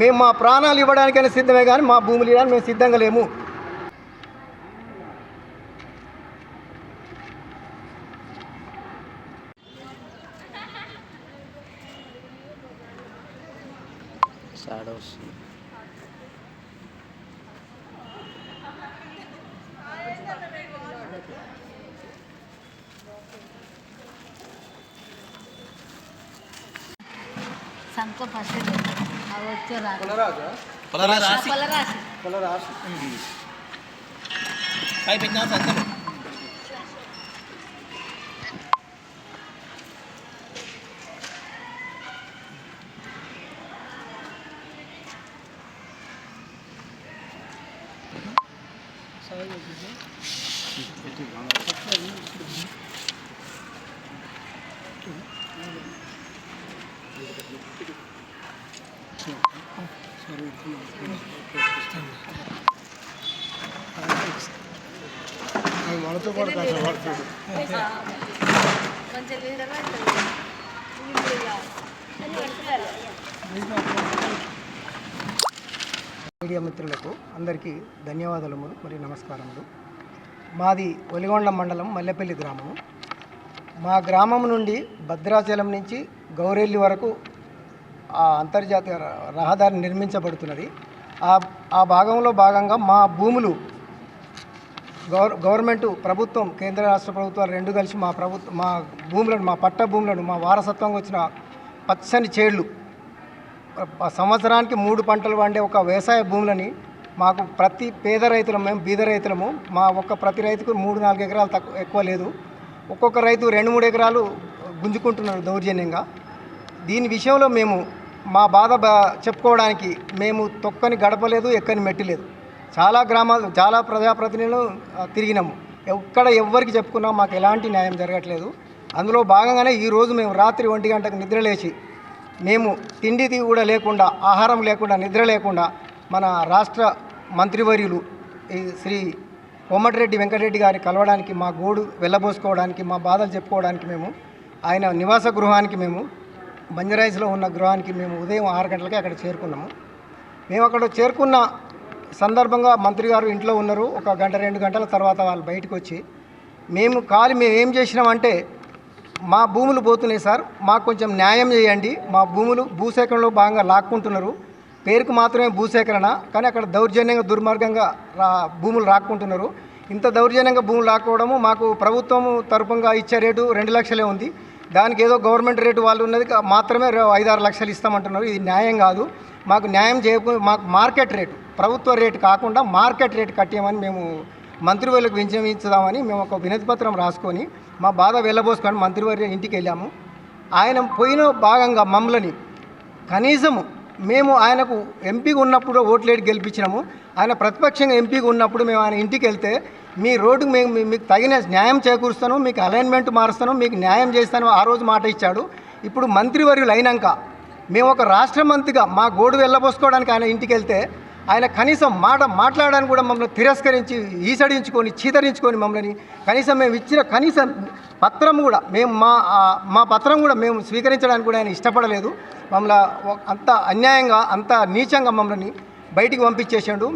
మేము మా ప్రాణాలు ఇవ్వడానికైనా సిద్ధమే కానీ మా భూములు ఇవ్వడానికి మేము సిద్ధంగా లేము. షాడోస్ సంకో ఫస్ట్ అవి వచ్చే రాదు పొలరాశి పొలరాశి పై పెట్టినా సంతం మంచిగా లీడర్ మీడియా మిత్రులకు అందరికీ ధన్యవాదాలు మరియు నమస్కారములు. మాది ఒలిగొండ మండలం మల్లెపల్లి గ్రామము. మా గ్రామం నుండి భద్రాచలం నుంచి గౌరెల్లి వరకు అంతర్జాతీయ రహదారి నిర్మించబడుతున్నది. ఆ ఆ భాగంలో భాగంగా మా భూములు గవర్ గవర్నమెంట్ ప్రభుత్వం కేంద్ర రాష్ట్ర ప్రభుత్వాలు రెండు కలిసి మా ప్రభుత్వ మా భూములను మా పట్ట భూములను మా వారసత్వంగా వచ్చిన పచ్చని చేళ్ళు సంవత్సరానికి మూడు పంటలు పండే ఒక వ్యవసాయ భూములని మాకు ప్రతి పేద రైతులం మేము బీద రైతులము మా ఒక్క ప్రతి రైతుకు మూడు నాలుగు ఎకరాలు తక్కువ ఎక్కువ లేదు. ఒక్కొక్క రైతు రెండు మూడు ఎకరాలు గుంజుకుంటున్నారు దౌర్జన్యంగా. దీని విషయంలో మేము మా బాధ బ- చెప్పుకోవడానికి మేము తొక్కని గడపలేదు ఎక్కని మెట్టలేదు చాలా గ్రామాలు చాలా ప్రజాప్రతినిధులు తిరిగినాము. ఎక్కడ ఎవ్వరికి చెప్పుకున్నా మాకు ఎలాంటి న్యాయం జరగట్లేదు. అందులో భాగంగానే ఈరోజు మేము రాత్రి ఒంటి గంటకు నిద్రలేచి మేము తిండిది కూడా లేకుండా ఆహారం లేకుండా నిద్ర లేకుండా మన రాష్ట్ర మంత్రివర్యులు ఈ శ్రీ కోమటిరెడ్డి వెంకటరెడ్డి గారిని కలవడానికి మా గోడు వెళ్ళబోసుకోవడానికి మా బాధలు చెప్పుకోవడానికి మేము ఆయన నివాస గృహానికి మేము బంజరాయిస్లో ఉన్న గృహానికి మేము ఉదయం ఆరు గంటలకే అక్కడ చేరుకున్నాము. మేము అక్కడ చేరుకున్న సందర్భంగా మంత్రి గారు ఇంట్లో ఉన్నారు. ఒక గంట రెండు గంటల తర్వాత వాళ్ళు బయటకు వచ్చి మేము కాలి మేము ఏం చేసినామంటే మా భూములు పోతున్నాయి సార్ మాకు కొంచెం న్యాయం చేయండి మా భూములు భూసేకరణలో భాగంగా లాక్కుంటున్నారు. పేరుకు మాత్రమే భూసేకరణ కానీ అక్కడ దౌర్జన్యంగా దుర్మార్గంగా రా భూములు రాక్కుంటున్నారు ఇంత దౌర్జన్యంగా భూములు లాక్కోవడము మాకు ప్రభుత్వం తరపుగా ఇచ్చే రేటు రెండు లక్షలే ఉంది. దానికి ఏదో గవర్నమెంట్ రేటు వాళ్ళు ఉన్నది మాత్రమే ఐదారు లక్షలు ఇస్తామంటున్నారు. ఇది న్యాయం కాదు. మాకు న్యాయం చేయకు మాకు మార్కెట్ రేటు ప్రభుత్వ రేటు కాకుండా మార్కెట్ రేటు కట్టేయమని మేము మంత్రివర్యులకు వించమించుదామని మేము ఒక వినతి పత్రం రాసుకొని మా బాధ వెళ్ళబోసుకొని మంత్రివర్య ఇంటికి వెళ్ళాము. ఆయన పోయిన భాగంగా మమ్మల్ని కనీసము మేము ఆయనకు ఎంపీగా ఉన్నప్పుడు ఓట్లేటి గెలిపించినాము. ఆయన ప్రతిపక్షంగా ఎంపీగా ఉన్నప్పుడు మేము ఆయన ఇంటికి వెళ్తే మీ రోడ్డు మేము మీకు తగిన న్యాయం చేకూరుస్తాను మీకు అలైన్మెంట్ మారుస్తాను మీకు న్యాయం చేస్తాను ఆ రోజు మాట ఇచ్చాడు. ఇప్పుడు మంత్రివర్యులు అయినాక మేము ఒక రాష్ట్ర మంత్రిగా మా గోడు వెళ్ళబోసుకోవడానికి ఆయన ఇంటికి వెళ్తే ఆయన కనీసం మాట మాట్లాడడానికి కూడా మమ్మల్ని తిరస్కరించి ఈసడించుకొని చీతరించుకొని మమ్మల్ని కనీసం మేము ఇచ్చిన కనీసం పత్రం కూడా మేము మా మా పత్రం కూడా మేము స్వీకరించడానికి కూడా ఆయన ఇష్టపడలేదు. మమ్మల్ని అంత అన్యాయంగా అంత నీచంగా మమ్మల్ని బయటికి పంపించేసాడు.